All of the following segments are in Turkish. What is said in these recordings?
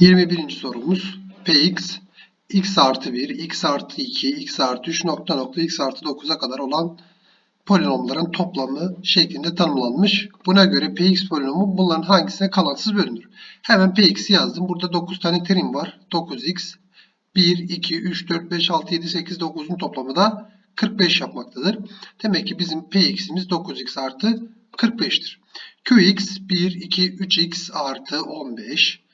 21. sorumuz Px x artı 1, x artı 2, x artı 3 nokta nokta x artı 9'a kadar olan polinomların toplamı şeklinde tanımlanmış. Buna göre Px polinomu bunların hangisine kalansız bölünür? Hemen Px'i yazdım. Burada 9 tane terim var. 9x 1, 2, 3, 4, 5, 6, 7, 8, 9'un toplamı da 45 yapmaktadır. Demek ki bizim Px'imiz 9x artı 45'tir. Qx 1, 2, 3x artı 15.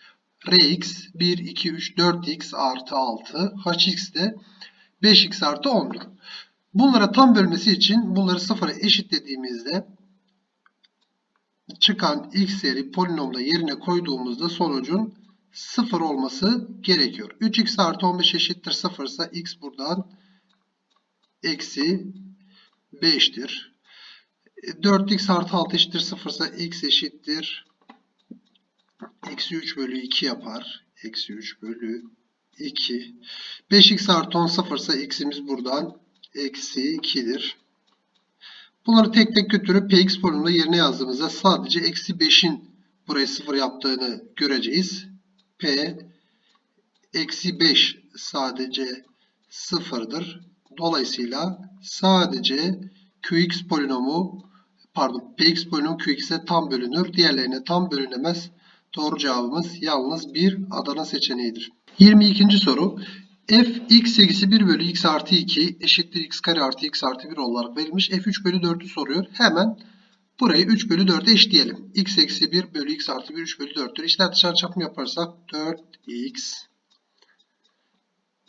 Rx 1, 2, 3, 4x artı 6. Hx de 5x artı 10'dur. Bunlara tam bölmesi için bunları sıfıra eşitlediğimizde çıkan x'leri polinomda yerine koyduğumuzda sonucun 0 olması gerekiyor. 3x artı 15 eşittir 0 ise x buradan eksi 5'tir. 4x artı 6 eşittir 0 ise x eşittir eksi 3 bölü 2 yapar. Eksi 3 bölü 2. 5x artı 10 0 ise x'imiz buradan eksi 2'dir. Bunları tek tek götürüp px polinomunda yerine yazdığımızda sadece eksi 5'in burayı 0 yaptığını göreceğiz. p eksi 5 sadece 0'dır. Dolayısıyla sadece qx polinomu pardon px polinomu qx'e tam bölünür. Diğerlerine tam bölünemez. Doğru cevabımız yalnız bir Adana seçeneğidir. 22. soru. f x eksi 1 bölü x artı 2 eşittir x kare artı x artı 1 olarak verilmiş. f 3 bölü 4'ü soruyor. Hemen burayı 3 bölü 4'e eşleyelim. x eksi 1 bölü x artı 1 3 bölü 4'tür. İşler dışarı çarpımı yaparsak 4x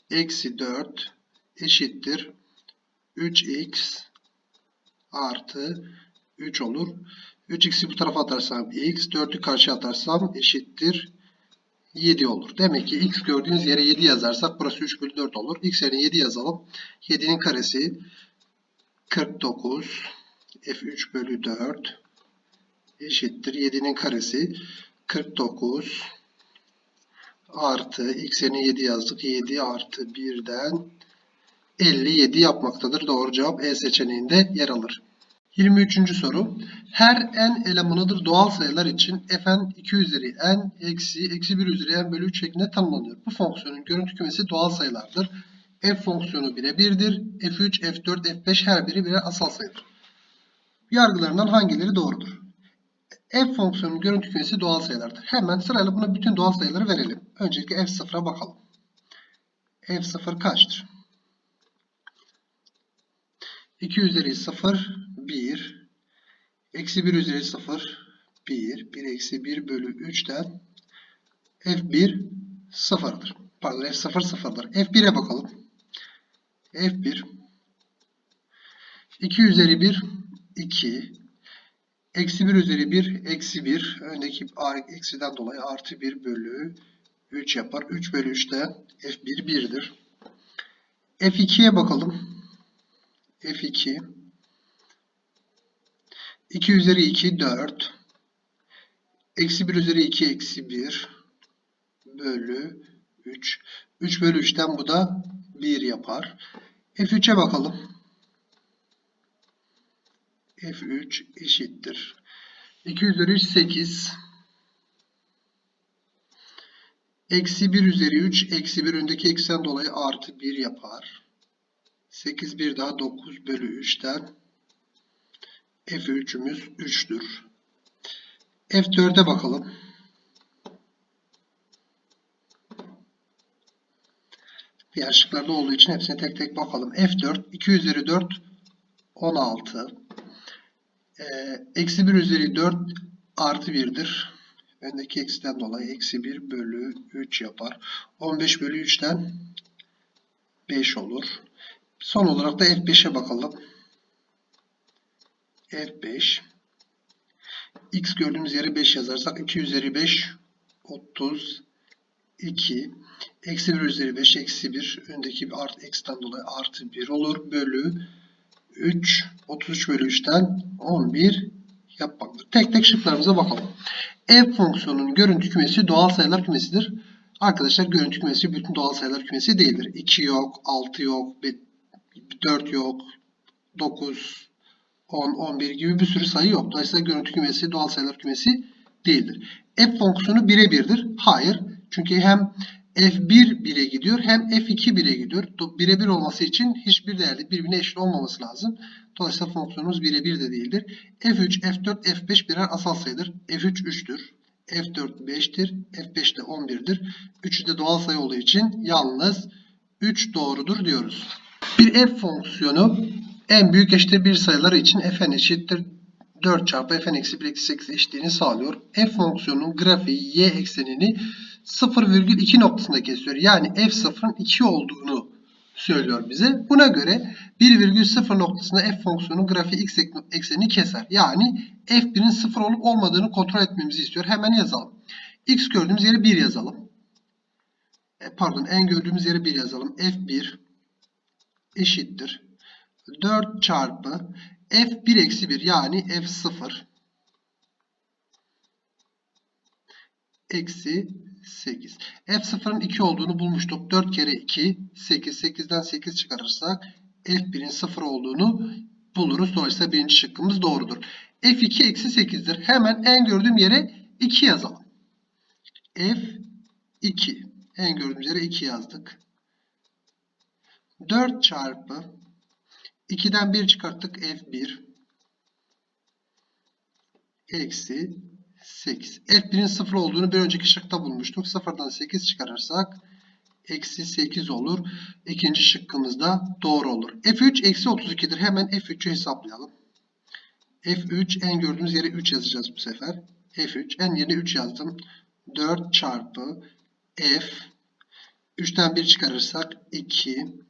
eksi 4 eşittir 3x artı 3 olur. 3x'i bu tarafa atarsam x, 4'ü karşıya atarsam eşittir 7 olur. Demek ki x gördüğünüz yere 7 yazarsak burası 3 bölü 4 olur. x yerine 7 yazalım. 7'nin karesi 49 f3 bölü 4 eşittir. 7'nin karesi 49 artı x yerine 7 yazdık. 7 artı 1'den 57 yapmaktadır. Doğru cevap E seçeneğinde yer alır. 23. soru. Her n elemanıdır doğal sayılar için fn 2 üzeri n eksi eksi 1 üzeri n bölü 3 şeklinde tanımlanıyor. Bu fonksiyonun görüntü kümesi doğal sayılardır. f fonksiyonu 1'e 1'dir. f3, f4, f5 her biri birer asal sayıdır. Yargılarından hangileri doğrudur? f fonksiyonunun görüntü kümesi doğal sayılardır. Hemen sırayla buna bütün doğal sayıları verelim. Öncelikle f0'a bakalım. f0 kaçtır? 2 üzeri 0, 1. Eksi 1 üzeri 0, 1. 1 eksi 1 bölü 3'ten F1 sıfırdır. Pardon F0 sıfırdır. F1'e bakalım. F1 2 üzeri 1, 2. Eksi 1 üzeri 1, eksi 1. Öndeki eksiden dolayı artı 1 bölü 3 yapar. 3 bölü 3'ten F1 1'dir. F2'ye bakalım. F2 2 üzeri 2 4 eksi 1 üzeri 2 eksi 1 bölü 3 3 bölü 3'ten bu da 1 yapar. F3'e bakalım. F3 eşittir. 2 üzeri 3 8 eksi 1 üzeri 3 eksi 1 öndeki eksen dolayı artı 1 yapar. 8 bir daha 9 bölü 3'ten F3'ümüz 3'tür. F4'e bakalım. Diğer şıklarda olduğu için hepsine tek tek bakalım. F4 2 üzeri 4 16. Ee, eksi 1 üzeri 4 artı 1'dir. Öndeki eksiden dolayı eksi 1 bölü 3 yapar. 15 bölü 3'ten 5 olur. Son olarak da F5'e bakalım. F5 X gördüğümüz yere 5 yazarsak 2 üzeri 5 32 eksi 1 üzeri 5 eksi 1 öndeki bir art x'ten dolayı artı 1 olur. Bölü 3 33 bölü 3'ten 11 yapmaktır. Tek tek şıklarımıza bakalım. F fonksiyonunun görüntü kümesi doğal sayılar kümesidir. Arkadaşlar görüntü kümesi bütün doğal sayılar kümesi değildir. 2 yok, 6 yok, 4 yok, 9, 10, 11 gibi bir sürü sayı yok. Dolayısıyla görüntü kümesi doğal sayılar kümesi değildir. F fonksiyonu birebirdir. Hayır. Çünkü hem F1 1'e gidiyor hem F2 1'e gidiyor. Birebir olması için hiçbir değerde birbirine eşit olmaması lazım. Dolayısıyla fonksiyonumuz birebir de değildir. F3, F4, F5 birer asal sayıdır. F3 3'tür. F4 5'tir. F5 de 11'dir. 3'ü de doğal sayı olduğu için yalnız 3 doğrudur diyoruz. Bir f fonksiyonu en büyük eşittir 1 sayıları için fn eşittir 4 çarpı fn eksi 1 eksi 8 eşitliğini sağlıyor. f fonksiyonunun grafiği y eksenini 0,2 noktasında kesiyor. Yani f0'ın 2 olduğunu söylüyor bize. Buna göre 1,0 noktasında f fonksiyonu grafiği x eksenini keser. Yani f1'in 0 olup olmadığını kontrol etmemizi istiyor. Hemen yazalım. x gördüğümüz yere 1 yazalım. E, pardon en gördüğümüz yere 1 yazalım. f1 eşittir. 4 çarpı f1 eksi 1 yani f0 eksi 8. F0'ın 2 olduğunu bulmuştuk. 4 kere 2 8. 8'den 8 çıkarırsak F1'in 0 olduğunu buluruz. Dolayısıyla birinci şıkkımız doğrudur. F2 eksi 8'dir. Hemen en gördüğüm yere 2 yazalım. F2. En gördüğümüz yere 2 yazdık. 4 çarpı 2'den 1 çıkarttık F1 eksi 8. F1'in 0 olduğunu bir önceki şıkta bulmuştuk. 0'dan 8 çıkarırsak eksi 8 olur. İkinci şıkkımız da doğru olur. F3 eksi 32'dir. Hemen F3'ü hesaplayalım. F3 en gördüğümüz yere 3 yazacağız bu sefer. F3 en yerine 3 yazdım. 4 çarpı F 3'ten 1 çıkarırsak 2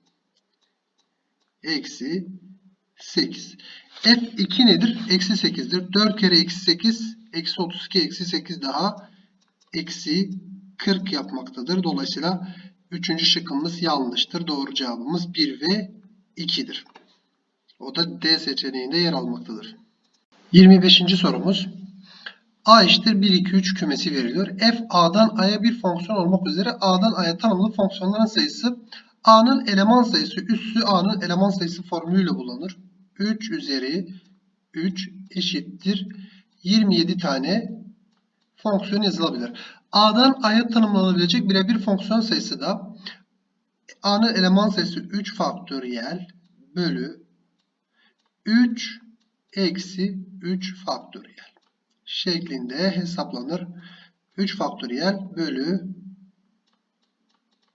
eksi 8. F2 nedir? Eksi 8'dir. 4 kere eksi 8 eksi 32 eksi 8 daha eksi 40 yapmaktadır. Dolayısıyla 3. şıkkımız yanlıştır. Doğru cevabımız 1 ve 2'dir. O da D seçeneğinde yer almaktadır. 25. sorumuz. A eşittir 1, 2, 3 kümesi veriliyor. F A'dan A'ya bir fonksiyon olmak üzere A'dan A'ya tanımlı fonksiyonların sayısı A'nın eleman sayısı üssü A'nın eleman sayısı formülüyle bulunur. 3 üzeri 3 eşittir 27 tane fonksiyon yazılabilir. A'dan A'ya tanımlanabilecek birebir fonksiyon sayısı da A'nın eleman sayısı 3 faktöriyel bölü 3 eksi 3 faktöriyel şeklinde hesaplanır. 3 faktöriyel bölü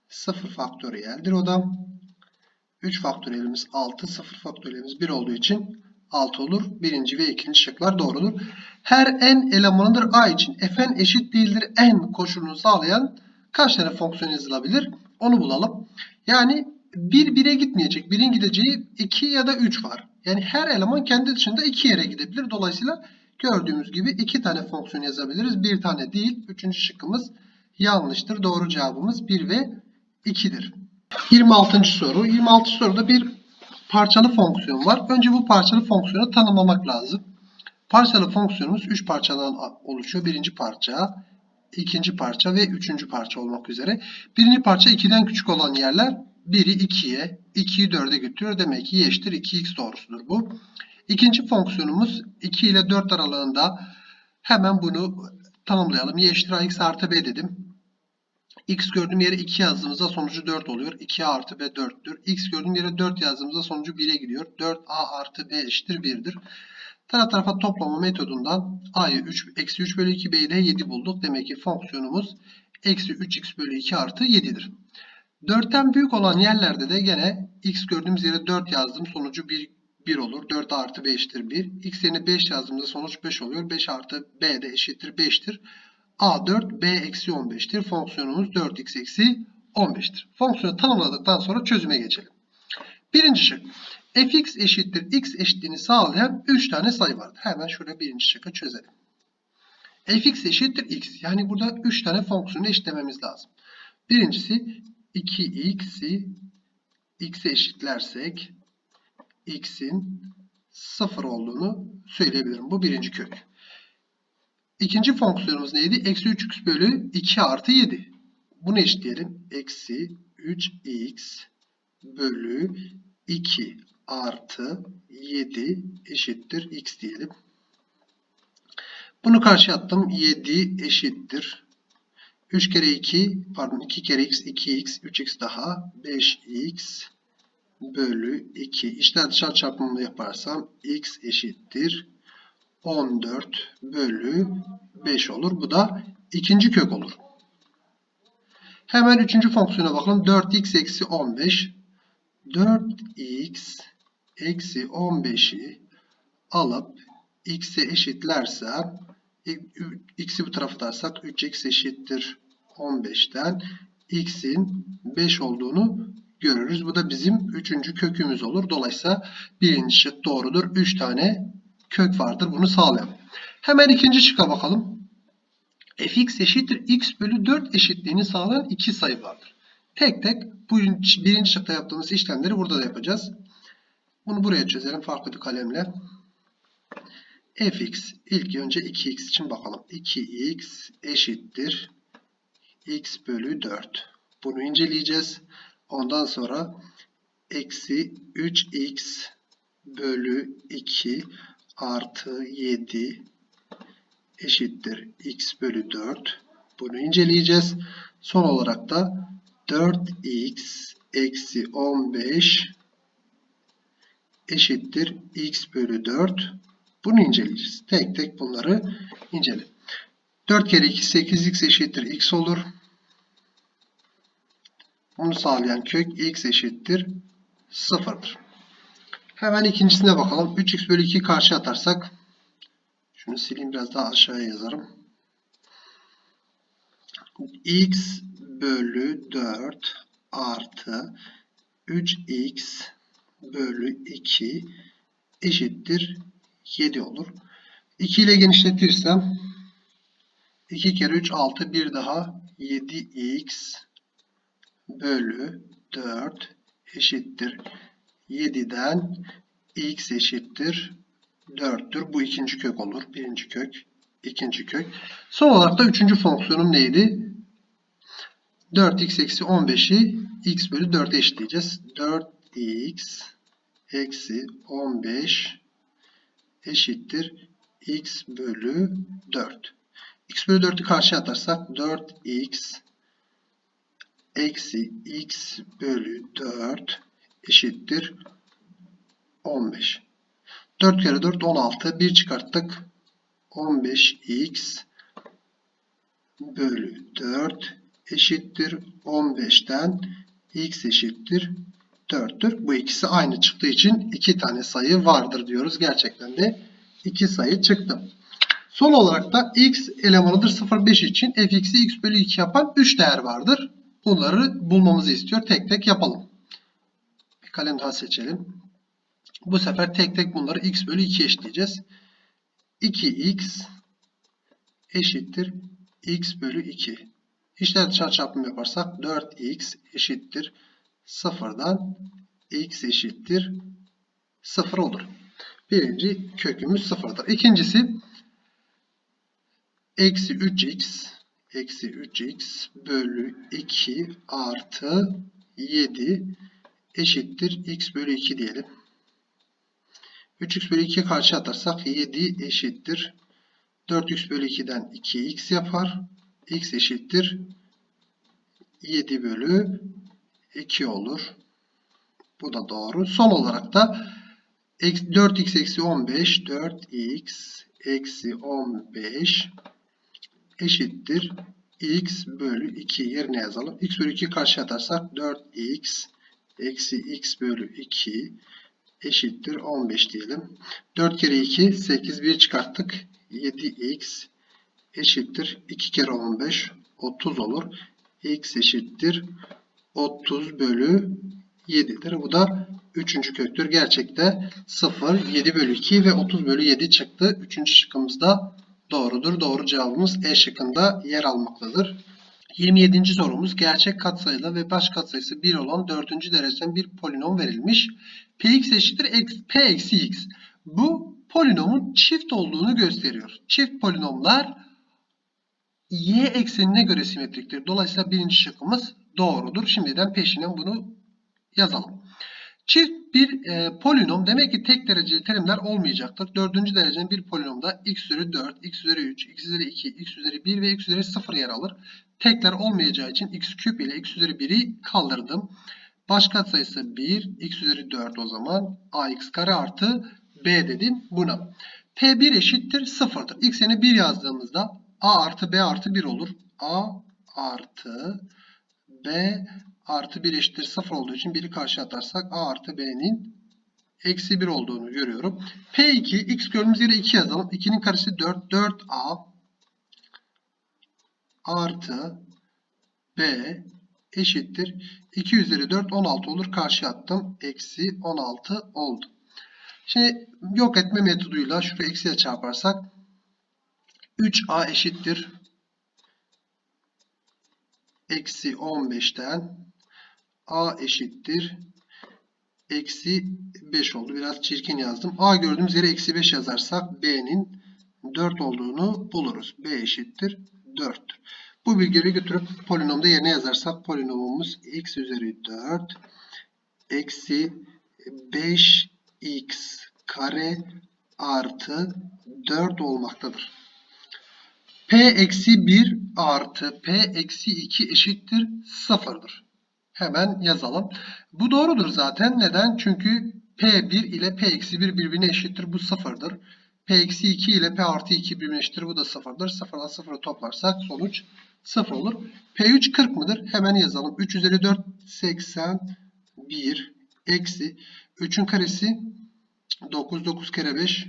0 faktöriyeldir o da. 3 faktöriyelimiz 6, 0 faktöriyelimiz 1 olduğu için 6 olur. Birinci ve ikinci şıklar doğrudur. Her n elemanıdır a için fn eşit değildir n koşulunu sağlayan kaç tane fonksiyon yazılabilir? Onu bulalım. Yani 1 1'e gitmeyecek. 1'in gideceği 2 ya da 3 var. Yani her eleman kendi dışında 2 yere gidebilir. Dolayısıyla gördüğümüz gibi 2 tane fonksiyon yazabiliriz. 1 tane değil. Üçüncü şıkkımız yanlıştır. Doğru cevabımız 1 ve 2'dir. 26. soru. 26. soruda bir parçalı fonksiyon var. Önce bu parçalı fonksiyonu tanımlamak lazım. Parçalı fonksiyonumuz 3 parçadan oluşuyor. Birinci parça, ikinci parça ve üçüncü parça olmak üzere. Birinci parça 2'den küçük olan yerler 1'i 2'ye, 2'yi 4'e götürüyor. Demek ki y eşittir 2x doğrusudur bu. İkinci fonksiyonumuz 2 ile 4 aralığında hemen bunu tanımlayalım. y eşittir ax artı b dedim. X gördüğüm yere 2 yazdığımızda sonucu 4 oluyor. 2 artı B 4'tür. X gördüğüm yere 4 yazdığımızda sonucu 1'e gidiyor. 4A artı B eşittir 1'dir. Taraf tarafa toplama metodundan A'yı 3, eksi 3 bölü 2 B'yi de 7 bulduk. Demek ki fonksiyonumuz eksi 3x bölü 2 artı 7'dir. 4'ten büyük olan yerlerde de gene x gördüğümüz yere 4 yazdım. Sonucu 1, 1 olur. 4 artı 5 eşittir 1. x yerine 5 yazdığımda sonuç 5 oluyor. 5 artı b de eşittir 5'tir. A4 B eksi 15'tir. Fonksiyonumuz 4x eksi 15'tir. Fonksiyonu tanımladıktan sonra çözüme geçelim. Birinci şık. fx eşittir x eşitliğini sağlayan 3 tane sayı vardır. Hemen şurada birinci şıkkı çözelim. fx eşittir x. Yani burada 3 tane fonksiyonu eşitlememiz lazım. Birincisi 2x'i x'e eşitlersek x'in 0 olduğunu söyleyebilirim. Bu birinci kök. İkinci fonksiyonumuz neydi? Eksi 3x bölü 2 artı 7. Bunu eşitleyelim. Eksi 3x bölü 2 artı 7 eşittir x diyelim. Bunu karşı attım. 7 eşittir 3 kere 2 pardon 2 kere x 2x 3x daha 5x bölü 2. İşler dışarı çarpımını yaparsam x eşittir 14 bölü 5 olur. Bu da ikinci kök olur. Hemen üçüncü fonksiyona bakalım. 4x eksi 15. 4x eksi 15'i alıp x'e eşitlersem x'i bu tarafa atarsak 3x eşittir 15'ten x'in 5 olduğunu görürüz. Bu da bizim üçüncü kökümüz olur. Dolayısıyla birinci şık doğrudur. 3 tane kök vardır. Bunu sağlayan. Hemen ikinci şıkka bakalım. fx eşittir x bölü 4 eşitliğini sağlayan iki sayı vardır. Tek tek bu birinci şıkta yaptığımız işlemleri burada da yapacağız. Bunu buraya çözelim farklı bir kalemle. fx ilk önce 2x için bakalım. 2x eşittir x bölü 4. Bunu inceleyeceğiz. Ondan sonra eksi 3x bölü 2 artı 7 eşittir x bölü 4. Bunu inceleyeceğiz. Son olarak da 4x eksi 15 eşittir x bölü 4. Bunu inceleyeceğiz. Tek tek bunları incele. 4 kere 2 8x eşittir x olur. Bunu sağlayan kök x eşittir 0'dır. Hemen ikincisine bakalım. 3x bölü 2 karşı atarsak şunu sileyim biraz daha aşağıya yazarım. x bölü 4 artı 3x bölü 2 eşittir 7 olur. 2 ile genişletirsem 2 kere 3 6 bir daha 7x bölü 4 eşittir 7'den x eşittir 4'tür. Bu ikinci kök olur. Birinci kök, ikinci kök. Son olarak da üçüncü fonksiyonum neydi? 4x eksi 15'i x bölü 4'e eşitleyeceğiz. 4x eksi 15 eşittir x bölü 4. x bölü 4'ü karşıya atarsak 4x eksi x bölü 4 eşittir 15. 4 kere 4 16. 1 çıkarttık. 15x bölü 4 eşittir 15'ten x eşittir 4'tür. Bu ikisi aynı çıktığı için iki tane sayı vardır diyoruz. Gerçekten de iki sayı çıktı. Son olarak da x elemanıdır 0,5 için fx'i x bölü 2 yapan 3 değer vardır. Bunları bulmamızı istiyor. Tek tek yapalım. Daha seçelim. Bu sefer tek tek bunları x bölü 2 eşitleyeceğiz. 2x eşittir x bölü 2. İşler dışarı çarpımı yaparsak 4x eşittir 0'dan x eşittir 0 olur. Birinci kökümüz 0'dır. İkincisi eksi 3x eksi 3x bölü 2 artı 7 eşittir x bölü 2 diyelim. 3x bölü 2'ye karşı atarsak 7 eşittir. 4x bölü 2'den 2x yapar. x eşittir. 7 bölü 2 olur. Bu da doğru. Son olarak da 4x eksi 15 4x eksi 15 eşittir. x bölü 2 yerine yazalım. x bölü 2 karşı atarsak 4x eksi x bölü 2 eşittir 15 diyelim. 4 kere 2 8 1 çıkarttık. 7x eşittir 2 kere 15 30 olur. x eşittir 30 bölü 7'dir. Bu da 3. köktür. Gerçekte 0, 7 bölü 2 ve 30 bölü 7 çıktı. 3. şıkkımız da doğrudur. Doğru cevabımız E şıkkında yer almaktadır. 27. sorumuz gerçek katsayılı ve baş katsayısı 1 olan 4. dereceden bir polinom verilmiş. Px eşittir p eksi x. Bu polinomun çift olduğunu gösteriyor. Çift polinomlar y eksenine göre simetriktir. Dolayısıyla birinci şıkkımız doğrudur. Şimdiden peşinen bunu yazalım. Çift bir e, polinom demek ki tek dereceli terimler olmayacaktır. Dördüncü derecenin bir polinomda x üzeri 4, x üzeri 3, x üzeri 2, x üzeri 1 ve x üzeri 0 yer alır. Tekler olmayacağı için x küp ile x üzeri 1'i kaldırdım. Baş katsayısı 1, x üzeri 4 o zaman ax kare artı b dedim buna. P1 eşittir 0'dır. X yerine 1 yazdığımızda a artı b artı 1 olur. a artı b artı 1 eşittir 0 olduğu için 1'i karşı atarsak a artı b'nin eksi 1 olduğunu görüyorum. P2 x gördüğümüz yere 2 yazalım. 2'nin karesi 4. 4a artı b eşittir. 2 üzeri 4 16 olur. Karşı attım. Eksi 16 oldu. Şimdi yok etme metoduyla şuraya eksiye çarparsak 3a eşittir. Eksi 15'ten a eşittir. Eksi 5 oldu. Biraz çirkin yazdım. a gördüğümüz yere eksi 5 yazarsak b'nin 4 olduğunu buluruz. b eşittir 4'tür. Bu bilgileri götürüp polinomda yerine yazarsak polinomumuz x üzeri 4 eksi 5x kare artı 4 olmaktadır. P eksi 1 artı P eksi 2 eşittir 0'dır. Hemen yazalım. Bu doğrudur zaten. Neden? Çünkü P1 ile P eksi 1 birbirine eşittir. Bu 0'dır. P eksi 2 ile P artı 2 birbirine eşittir. Bu da 0'dır. 0'dan 0'ı toplarsak sonuç 0 olur. P3 40 mıdır? Hemen yazalım. 3 üzeri 4 81 eksi 3'ün karesi 9 9 kere 5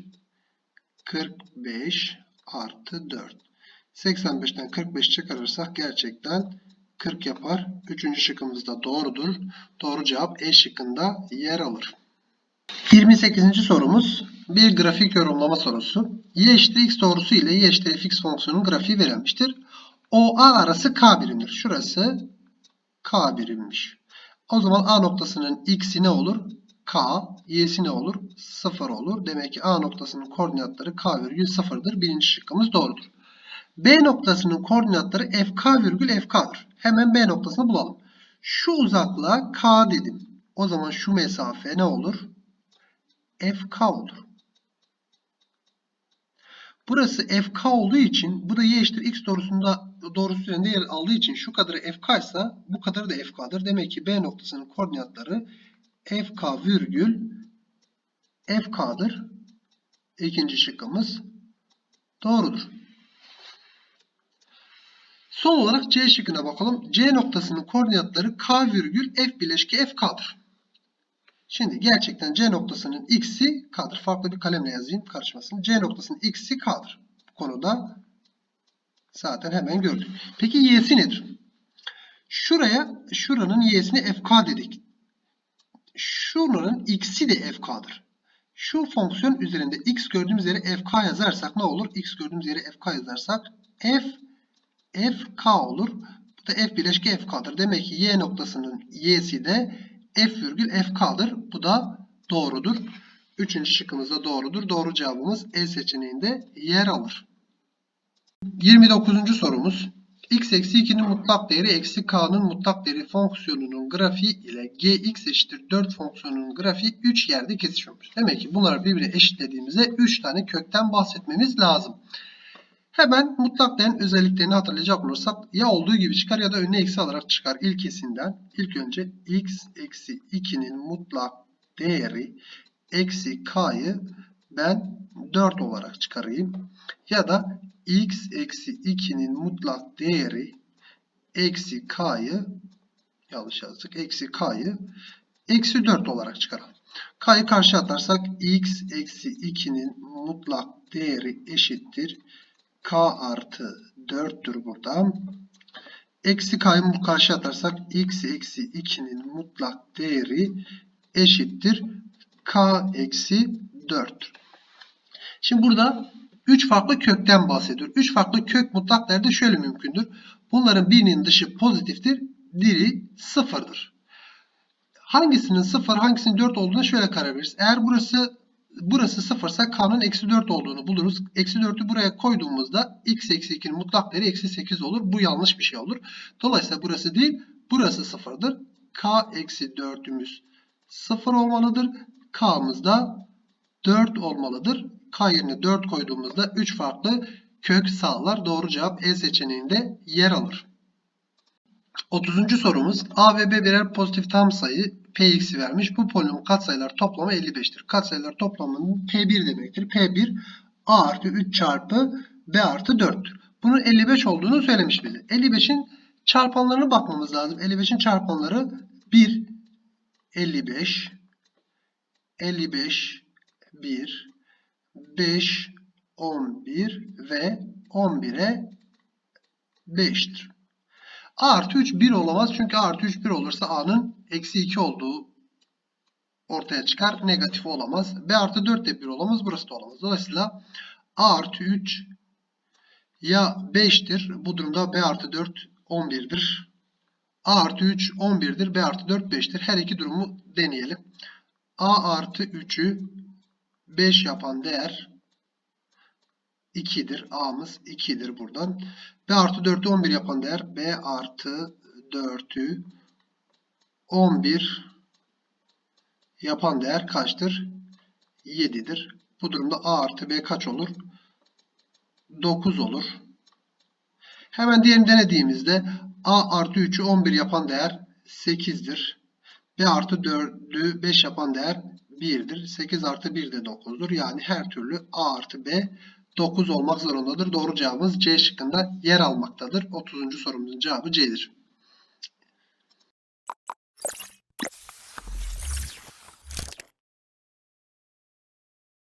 45 artı 4. 85'ten 45 çıkarırsak gerçekten 40 yapar. Üçüncü şıkkımız da doğrudur. Doğru cevap E şıkkında yer alır. 28. sorumuz bir grafik yorumlama sorusu. Y eşittir x doğrusu ile y eşittir fx fonksiyonunun grafiği verilmiştir. OA arası k birimdir. Şurası k birimmiş. O zaman A noktasının x'i ne olur? K, y'si ne olur? 0 olur. Demek ki A noktasının koordinatları k virgül 0'dır. Birinci şıkkımız doğrudur. B noktasının koordinatları fk virgül fk'dır. Hemen B noktasını bulalım. Şu uzaklığa k dedim. O zaman şu mesafe ne olur? fk olur. Burası fk olduğu için bu da y eşittir x doğrusunda doğrusu üzerinde yer aldığı için şu kadarı fk ise bu kadarı da fk'dır. Demek ki B noktasının koordinatları fk virgül fk'dır. İkinci şıkkımız doğrudur. Son olarak C şıkkına bakalım. C noktasının koordinatları K virgül F bileşki FK'dır. Şimdi gerçekten C noktasının x'i K'dır. Farklı bir kalemle yazayım karışmasın. C noktasının x'i K'dır. Bu konuda zaten hemen gördük. Peki y'si nedir? Şuraya şuranın y'sini FK dedik. Şuranın x'i de FK'dır. Şu fonksiyon üzerinde x gördüğümüz yere FK yazarsak ne olur? x gördüğümüz yere FK yazarsak f fk olur. Bu da f bileşki fk'dır. Demek ki y noktasının y'si de f virgül fk'dır. Bu da doğrudur. Üçüncü şıkkımız da doğrudur. Doğru cevabımız E seçeneğinde yer alır. 29. sorumuz. x eksi 2'nin mutlak değeri eksi k'nın mutlak değeri fonksiyonunun grafiği ile gx eşittir 4 fonksiyonunun grafiği 3 yerde kesişiyormuş. Demek ki bunları birbirine eşitlediğimizde 3 tane kökten bahsetmemiz lazım. Hemen mutlak değerin özelliklerini hatırlayacak olursak ya olduğu gibi çıkar ya da önüne eksi alarak çıkar ilkesinden. İlk önce x eksi 2'nin mutlak değeri eksi k'yı ben 4 olarak çıkarayım. Ya da x eksi 2'nin mutlak değeri eksi k'yı yanlış yazdık. Eksi k'yı eksi 4 olarak çıkaralım. K'yı karşı atarsak x eksi 2'nin mutlak değeri eşittir k artı 4'tür buradan. Eksi k'yı karşı atarsak x eksi 2'nin mutlak değeri eşittir k eksi 4. Şimdi burada 3 farklı kökten bahsediyor. 3 farklı kök mutlak değerde şöyle mümkündür. Bunların birinin dışı pozitiftir, diri sıfırdır. Hangisinin 0, hangisinin 4 olduğuna şöyle karar veririz. Eğer burası burası 0 ise k'nın eksi 4 olduğunu buluruz. Eksi 4'ü buraya koyduğumuzda x eksi 2'nin mutlak değeri eksi 8 olur. Bu yanlış bir şey olur. Dolayısıyla burası değil burası 0'dır. k eksi 4'ümüz 0 olmalıdır. K'mız da 4 olmalıdır. K yerine 4 koyduğumuzda 3 farklı kök sağlar. Doğru cevap E seçeneğinde yer alır. 30. sorumuz A ve B birer pozitif tam sayı Px'i vermiş. Bu polinom katsayılar toplamı 55'tir. Katsayılar toplamının P1 demektir. P1 A artı 3 çarpı B artı 4'tür. Bunun 55 olduğunu söylemiş bize. 55'in çarpanlarına bakmamız lazım. 55'in çarpanları 1, 55, 55, 1, 5, 11 ve 11'e 5'tir. A artı 3 1 olamaz. Çünkü A artı 3 1 olursa A'nın eksi 2 olduğu ortaya çıkar. Negatif olamaz. B artı 4 de 1 olamaz. Burası da olamaz. Dolayısıyla A artı 3 ya 5'tir. Bu durumda B artı 4 11'dir. A artı 3 11'dir. B artı 4 5'tir. Her iki durumu deneyelim. A artı 3'ü 5 yapan değer 2'dir. A'mız 2'dir buradan. B artı 4'ü 11 yapan değer B artı 4'ü 11 yapan değer kaçtır? 7'dir. Bu durumda A artı B kaç olur? 9 olur. Hemen diğerini denediğimizde A artı 3'ü 11 yapan değer 8'dir. B artı 4'ü 5 yapan değer 1'dir. 8 artı 1 de 9'dur. Yani her türlü A artı B 9 olmak zorundadır. Doğru cevabımız C şıkkında yer almaktadır. 30. sorumuzun cevabı C'dir.